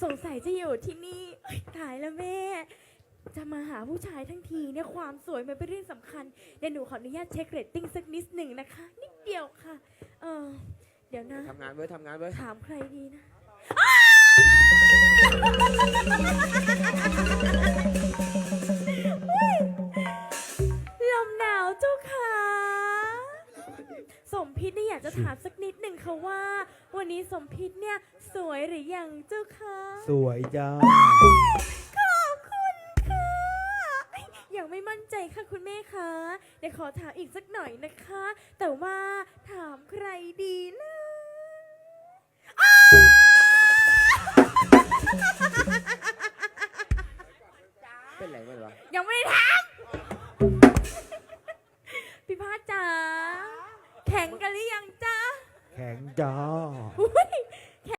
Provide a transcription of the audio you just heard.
จะอยู่ที่นี่เอ้ยตายแล้วแม่ จะมาหาผู้ชายทั้งทีเนี่ยความสวยมันเป็นเรื่องสำคัญเดี๋ยวหนูขออนุญาตเช็คเรตติ้งสักนิดหนึ่งนะคะ นิดเดียวค่ะ เออเดี๋ยวนะ ทำงานเว้ยทำงานเว้ย ถามใครดีนะล สมพิษเนี่ยอยากจะถามสักนิดหนึ่งค่ะว่า วันนี้สมพิษเนี่ยสวยหรือยังเจ้าคะสวยจ้า ขอบคุณค่ะยังไม่มั่นใจค่ะคุณแม่คะเดี๋ยวขอถามอีกสักหน่อยนะคะ แต่ว่าถามใครดีนะอ้เป็นไรไม่หยังไม่ได้ถามพี่พาดจ๋า แข็งกันหรือยังจ้าแข็งจ้า